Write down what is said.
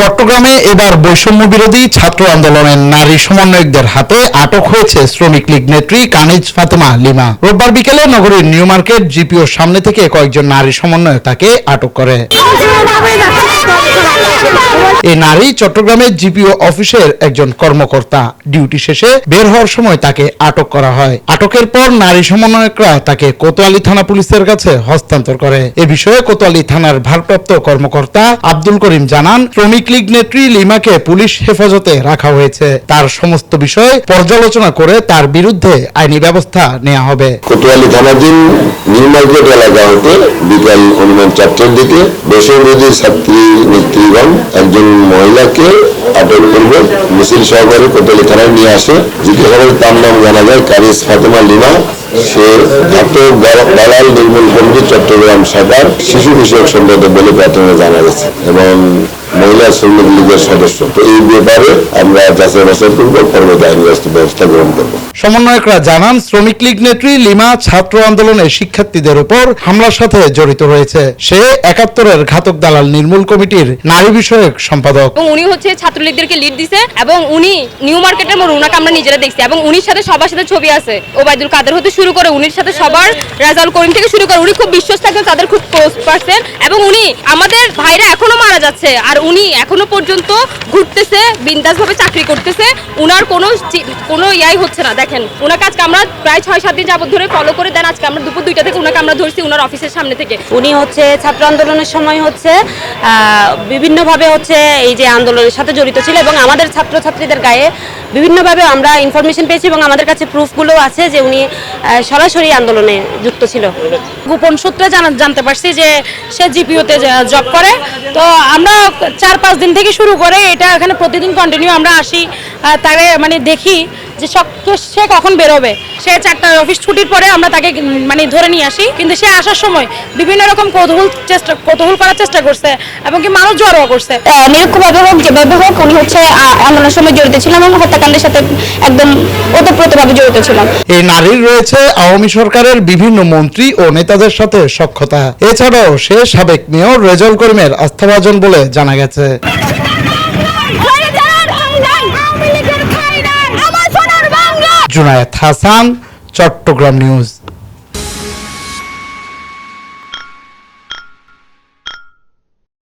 চট্টগ্রামে এবার বৈষম্য বিরোধী ছাত্র আন্দোলনের নারী সমন্বয়কদের হাতে আটক হয়েছে শ্রমিক লীগ নেত্রী কানিজ ফাতেমা লিমা। রোববার বিকেলে নগরীর নিউ মার্কেট জিপিওর সামনে থেকে কয়েকজন নারী সমন্বয়ক তাকে আটক করে। এই নারী চট্টগ্রামের জিপিও অফিসের একজন কর্মকর্তা ডিউটি শেষে বের হওয়ার সময় তাকে আটক করা হয়। আটকের পর নারী সমন্বয়করা তাকে কোতোয়ালি থানা পুলিশের কাছে হস্তান্তর করে। এ বিষয়ে কোতোয়ালি থানার ভারপ্রাপ্ত কর্মকর্তা আব্দুল করিম জানান, শ্রমিক লীগ নেত্রী লিমাকে পুলিশ হেফাজতে রাখা হয়েছে। তার সমস্ত বিষয় পর্যালোচনা করে তার বিরুদ্ধে আইনি ব্যবস্থা নেওয়া হবে। কোতোয়ালি থানাধীন নিউ মার্কেট এলাকা হতে বিকাল অনুমান চারটার দিকে বেসরকারি ছাত্রী নেত্রীগণ একজন মহিলাকে আটক করবে। মিছিল সহকারে কোতোয়ালি থানায় নিয়ে আসে। জিজ্ঞাসাবাদে তার নাম জানা যায় কারিস ফাতেমা লিমা। সে আটক দালাল নির্মূল কমিটি চট্টগ্রাম শাখার শিশু বিষয়ক সম্পাদক বলে প্রাথমিক জানা গেছে এবং মহিলা শ্রমিক লীগের সদস্য। তো এই ব্যাপারে আমরা যাচাই বাছাই করব, পরবর্তী আইনগ্রস্ত ব্যবস্থা গ্রহণ করব। সমন্বয়করা জানান, শ্রমিক লীগ নেত্রী লিমা ছাত্র আন্দোলনের শিক্ষার্থীদের উপর হামলার সাথে জড়িত রয়েছে। সে একাত্তরের ঘাতক দালাল নির্মূল কমিটির নারী বিষয়ক সম্পাদক। উনি হচ্ছে ছাত্রলীগদেরকে লিড দিছে এবং উনি নিউ মার্কেটের মোড় উনাকে আমরা নিজেরা দেখছি এবং উনির সাথে সবার সাথে ছবি আছে। ওবায়দুল কাদের হতে শুরু করে উনির সাথে সবার রেজাল্ট করিম থেকে শুরু করে উনি খুব বিশ্বস্ত একজন, তাদের খুব ক্লোজ পার্সন এবং উনি আমাদের ভাইরা এখনও মারা যাচ্ছে। আর উনি এখনও পর্যন্ত ঘুরতেছে বিন্দাস ভাবে চাকরি করতেছে। উনার কোনো কোনো ইয়াই হচ্ছে না। দেখেন উনাকে আজকে আমরা প্রায় ছয় সাত দিন যাবত ধরে ফলো করে দেন। আজকে আমরা দুপুর দুইটা থেকে ওনাকে আমরা ধরছি ওনার অফিসের সামনে থেকে। উনি হচ্ছে ছাত্র আন্দোলনের সময় হচ্ছে বিভিন্নভাবে হচ্ছে এই যে আন্দোলনের সাথে জড়িত ছিল এবং আমাদের ছাত্রছাত্রীদের গায়ে বিভিন্নভাবে আমরা ইনফরমেশন পেয়েছি এবং আমাদের কাছে প্রুফগুলো আছে যে উনি সরাসরি আন্দোলনে যুক্ত ছিল। গোপন সূত্রে জানতে পারছি যে সে জিপিওতে জব করে। তো আমরা চার পাঁচ দিন থেকে শুরু করে এটা এখানে প্রতিদিন কন্টিনিউ আমরা আসি তারে মানে দেখি। যে সব- সে কখন বেরোবে? সে চারটার অফিস ছুটির পরে আমরা তাকে মানে ধরে নিয়ে আসি। কিন্তু সে আসার সময় বিভিন্ন রকম কৌতূহল চেষ্টা কৌতূহল করার চেষ্টা করছে এবং কি মানুষ জড়ো করছে। নিরক্ষভাবে হোক যেভাবে হোক উনি হচ্ছে আন্দোলনের সময় জড়িত ছিলাম এবং হত্যাকাণ্ডের সাথে একদম ওতপ্রোতভাবে জড়িত ছিলাম। এই নারীর রয়েছে আওয়ামী সরকারের বিভিন্ন মন্ত্রী ও নেতাদের সাথে সক্ষতা। এছাড়াও সে সাবেক মেয়র রেজল করিমের আস্থাভাজন বলে জানা গেছে। জুনায়েদ হাসান চট্টগ্রাম নিউজ।